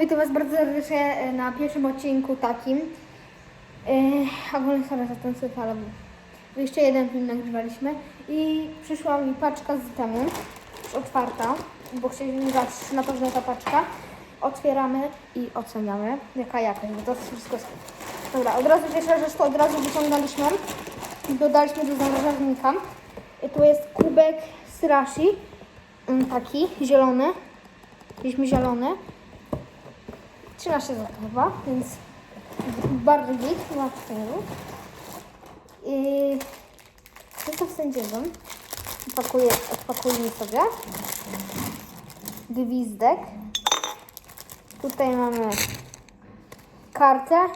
Witam Was bardzo serdecznie e, na pierwszym odcinku takim. Yy, ogólnie sorry za ten syf, ale jeszcze jeden film nagrywaliśmy i przyszła mi paczka z temu, już otwarta, bo chcieliśmy zobaczyć na pewno ta paczka. Otwieramy i oceniamy, jaka jakość, bo to wszystko jest... Dobra, od razu pierwsza rzecz to od razu wyciągnęliśmy i dodaliśmy do zamrażarnika. I tu jest kubek strashi, mm, taki zielony, mieliśmy zielony. 13 zł chyba, więc bardzo git, ma cztery. I zestaw sędziego. Pakuję, odpakujmy sobie. Gwizdek. Tutaj mamy kartę.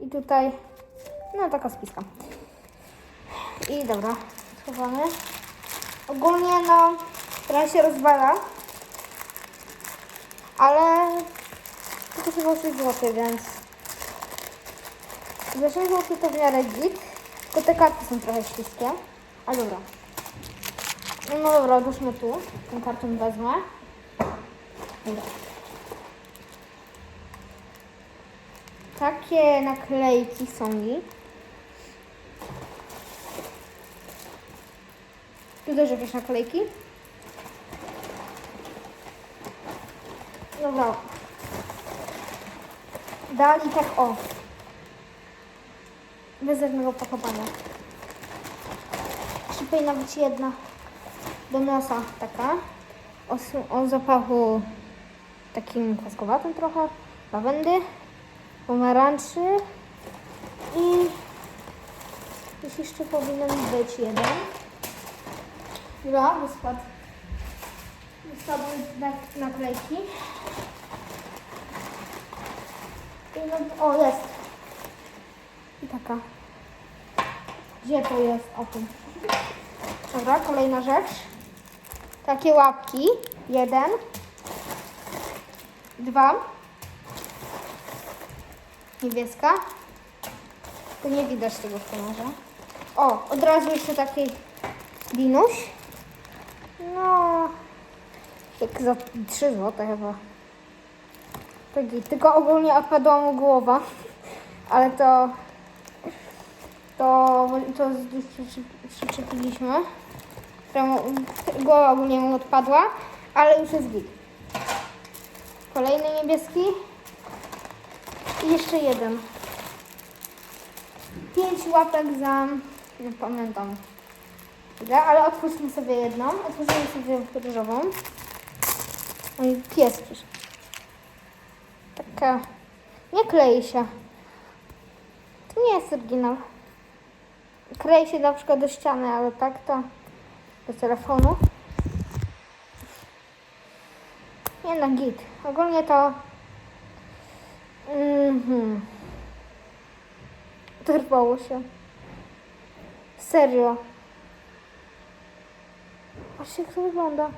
I tutaj, no taka spiska. I dobra, schowamy. Ogólnie no, trochę się rozwala. Ale to kosztowało 6 zł, więc za 6 zł to w miarę git. Tylko te karty są trochę śliskie. Ale dobra. No dobra, odłóżmy tu. Tą kartą wezmę. Dobra. Takie naklejki Sony. Tu też jakieś naklejki. Dobra. Dali tak o. Bez żadnego pakowania. Szybej nawet jedna do nosa taka. O, o zapachu takim kwaskowatym trochę. Lawendy, pomarańczy i jeszcze powinien być jeden. Dwa, bo spadł. Nak- naklejki. O, jest. I taka. Gdzie to jest? O tym. Dobra, kolejna rzecz. Takie łapki. Jeden. Dwa. Niebieska. Tu nie widać tego w kamerze. O, od razu jeszcze taki dinuś. No, jak za 3 zł chyba. Tylko ogólnie odpadła mu głowa, ale to to, to przyczepiliśmy. Głowa ogólnie mu odpadła, ale już jest git. Kolejny niebieski i jeszcze jeden. Pięć łapek za, nie pamiętam, ile, ale otwórzmy sobie jedną, otworzymy sobie różową. No pies przyszedł. Nie klei się. To nie jest oryginał. Klei się na przykład do ściany, ale tak to do telefonu. Nie no, git. Ogólnie to... Mhm. Dorwało się. Serio. Patrzcie, jak to wygląda.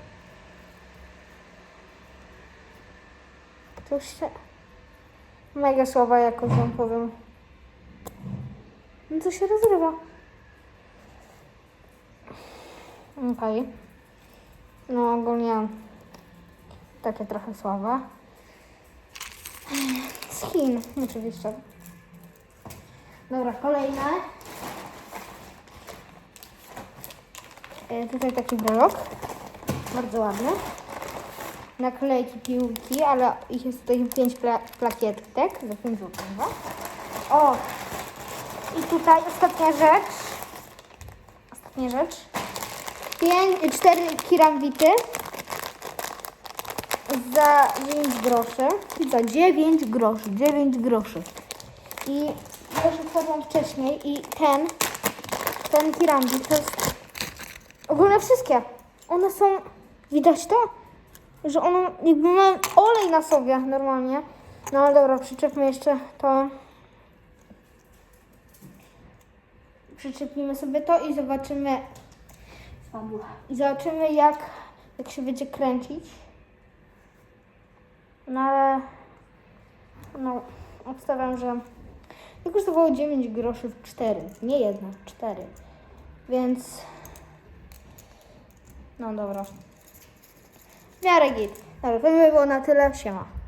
To już się... Mega słaba jakoś wam powiem. No to się rozrywa. Okej. No ogólnie takie trochę słabe. Z Chin oczywiście. Dobra, kolejne. E, tutaj taki blok. Bardzo ładny. Naklejki piłki, ale ich jest tutaj 5 pla plakietek za 5 zł. O! I tutaj ostatnia rzecz. Ostatnia rzecz. 5, 4 kirambity za 9 groszy. Za 9 groszy. 9 groszy. I już otworzyłam wcześniej i ten, ten kirambit to jest ogólnie wszystkie. One są, widać to? Że one jakby mają olej na sobie normalnie. No ale dobra, przyczepmy jeszcze to. Przyczepimy sobie to i zobaczymy. I zobaczymy jak, jak się będzie kręcić. No ale no, obstawiam, że to kosztowało 9 groszy w 4. Nie jedna, 4. Więc no dobra. W miarę git. Dobra, to by było na tyle. Siema.